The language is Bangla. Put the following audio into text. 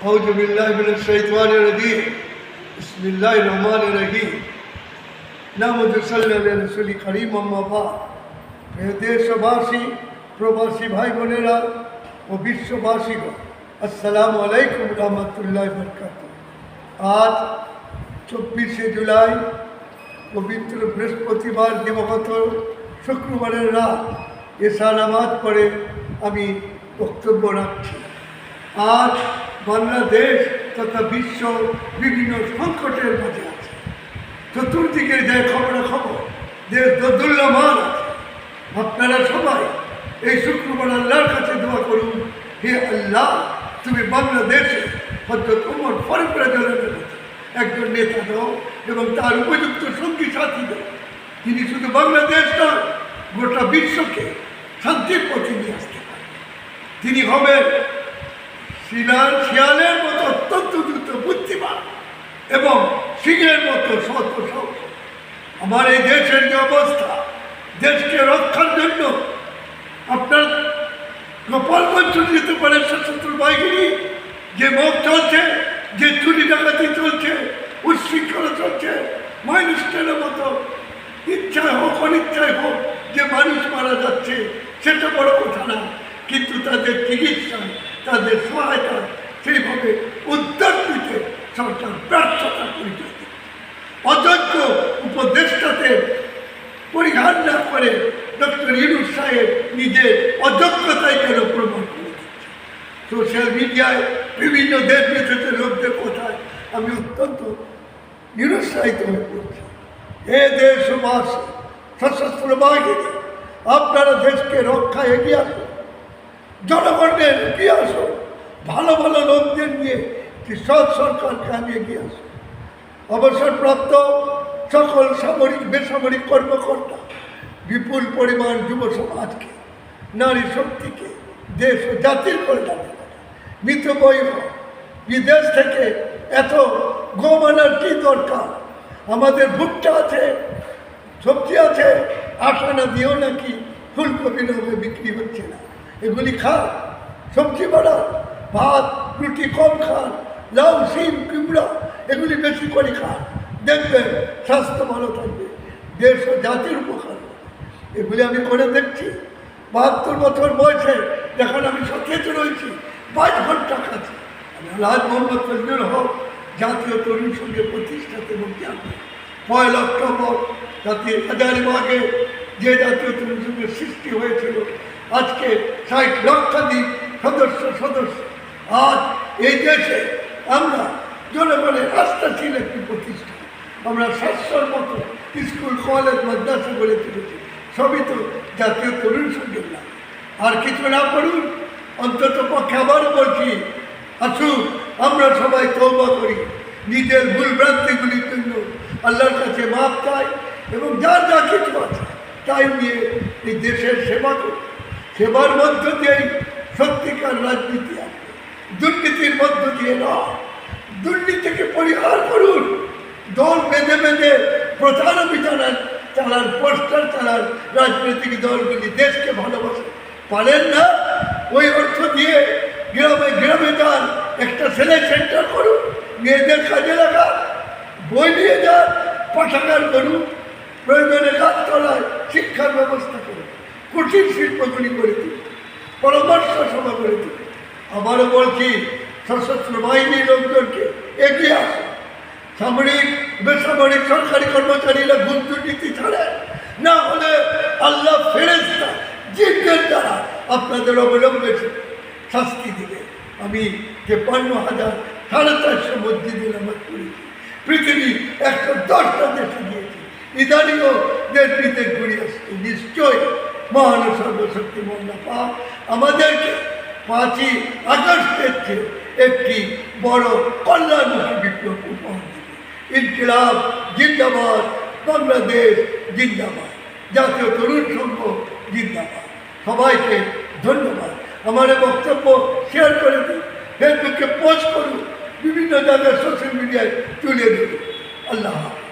أعوذ بالله من الشيطان الرجيم بسم الله الرحمن الرحيم নামদ সাল্লাল্লাহু রসুল করিম আম্মাবা দেশবাসী প্রবাসী ভাই বোনেরা ও বিশ্ববাসীগণ আসসালামু আলাইকুম রহমতুল্লাহ বরকাত আজ চব্বিশে জুলাই পবিত্র বৃহস্পতিবার দিবগত শুক্রবারের রাত এসা নামাজ পড়ে আমি বক্তব্য রাখছি আজ বাংলাদেশ তথা বিশ্ব বিভিন্ন সংকটের মাঝে আছে। চতুর্দিকে যে খবরাখবর দেশ দোদুল্যমান আছে, আপনারা সবাই এই শুক্রবার আল্লাহর কাছে দোয়া করুন, হে আল্লাহ, তুমি বাংলাদেশে হজরত উমর ফারুক রাজালের একজন নেতা দাও এবং তার উপযুক্ত সঙ্গী সাথী দাও। তিনি শুধু বাংলাদেশ নয়, গোটা বিশ্বকে শান্তির পথে নিয়ে আসতে পারেন তিনি হবেন শিলার শিয়ালের মতো অত্যন্ত দ্রুত বুদ্ধিমান এবং সিংহের মতো শত আমার এই দেশের যে অবস্থা, দেশকে রক্ষার জন্য আপনার গোপালগঞ্জ যেতে পারে সশস্ত্র বাহিনী যে মুখ চলছে, যে চুরি ডাকাতি চলছে, উচ্ছৃঙ্খলা চলছে, মানুষের মতো ইচ্ছায় হোক, অনিচ্ছায় হোক, যে মানুষ মারা যাচ্ছে, সেটা বড় কথা না। কিন্তু তাদের চিকিৎসায় তাদের সহায়তা সেইভাবে উদ্যোগ নিতে সরকার ব্যর্থতা দিচ্ছে। অযোগ্য উপদেষ্টাতে পরিহার না করে ডক্টর ইনুস সাহেব নিজের অযোগ্যতাই কেন প্রমাণ করে দিচ্ছে সোশ্যাল মিডিয়ায় বিভিন্ন দেশ বিদেশের লোকদের কোথায় আমি অত্যন্ত নিরুৎসাহিত হয়ে পড়ছি। এ দেশবাস, সশস্ত্র বাহিনী, আপনারা দেশকে রক্ষা এগিয়ে আসুন। জনগণের এগিয়ে আসো? ভালো ভালো লোকদের নিয়ে একটি সৎ সরকারকে আমি এগিয়ে আসুন অবসরপ্রাপ্ত সকল সামরিক, বেসামরিক কর্মকর্তা, বিপুল পরিমাণ যুব সমাজকে, নারী শক্তিকে, দেশ ও জাতির কল্যাণে মৃত বই বিদেশ থেকে এত গম আনার কি দরকার? আমাদের ভুট্টা আছে, সবজি আছে আশা না দিয়েও নাকি ফুলকপি নবে বিক্রি হচ্ছে না। এগুলি খান, সবজি বাড়ান ভাত, রুটি কম খান, লাউ, শিম, কুমড়া, এগুলি বেশি করে খান। দেখবেন স্বাস্থ্য ভালো থাকবে, দেশ ও জাতির উপকার এগুলি আমি করে দেখছি। বাহাত্তর বছর বয়সে যখন আমি সচেত রয়েছি পাঁচ ঘণ্টা আমি আলহাজ মোহাম্মদ ফজলুল হক জাতীয় তরুণ সঙ্গে প্রতিষ্ঠাতে বলতে আমি পয়লা অক্টোবর জাতীয় হাজারিবাগে যে জাতীয় তরুণ সঙ্গে সৃষ্টি হয়েছিল আজকে ষাট লক্ষাধিক সদস্য সদস্য। আজ এই দেশে আমরা জনগণের ছিল একটি প্রতিষ্ঠান আমরা সাতশোর মতো স্কুল, কলেজ, মাদ্রাসা গড়ে তুলেছি। সবই তো জাতীয় তরুণ সঙ্গের নাম আর কিছু না করুন অন্তত পক্ষে আবারও বলছি, আসুন, আমরা সবাই তৌবা করি। নিজের ভুল ভ্রান্তিগুলির জন্য আল্লাহর কাছে মাপ চাই এবং যার যা কিছু আছে, তাই নিয়ে এই দেশের সেবা করি সেবার মধ্য দিয়েই সত্যিকার রাজনীতি দুর্নীতির মধ্য দিয়ে নয়। দুর্নীতিকে পরিহার করুন। দল বেঁধে বেঁধে প্রধান অভিযান চালান, পোস্টার চালান রাজনৈতিক দলগুলি দেশকে ভালোবাসে। পারেন না? ওই অর্থ দিয়ে গ্রামে গ্রামে যান, একটা সেলাই সেন্টার করুন, মেয়েদের কাজে লাগা বই নিয়ে যান, পাঠাগার করুন, প্রয়োজনে গাছতলায় শিক্ষার ব্যবস্থা করুন। কুটির শিল্পগুলি করে দিন পরামর্শ সভা করে দিন আবারও বলছি, সশস্ত্র বাহিনীর লোকজনকে এগিয়ে আসুন সামরিক, বেসামরিক সরকারি কর্মচারীরা ঘুষ দুর্নীতি ছাড়ে। না হলে আল্লাহ ফেরেস্তা জিজ্ঞের দ্বারা আপনাদের অবলম্বে শাস্তি দিবে। আমি তেপান্ন হাজার সাড়ে চারশো মসজিদে নামাজ পড়েছি। পৃথিবী একশো দশটা দেশে গিয়েছি ইদানিও দেশ বিদেশ ঘুরে আসছে। নিশ্চয় মহান সর্বশক্তি মন্না পা আমাদেরকে পাঁচই আগস্টের চেয়ে একটি বড় কল্যাণমুখী বিপ্লব উপহার দেবে। ইনকিলাব জিন্দাবাদ, বাংলাদেশ জিন্দাবাদ, জাতীয় তরুণ সংঘ জিন্দাবাদ। সবাইকে ধন্যবাদ। আমার বক্তব্য শেয়ার করে দিন, ফেসবুকে পোস্ট করুন, বিভিন্ন জায়গায় সোশ্যাল মিডিয়ায় তুলে দিন আল্লাহ হাফেজ।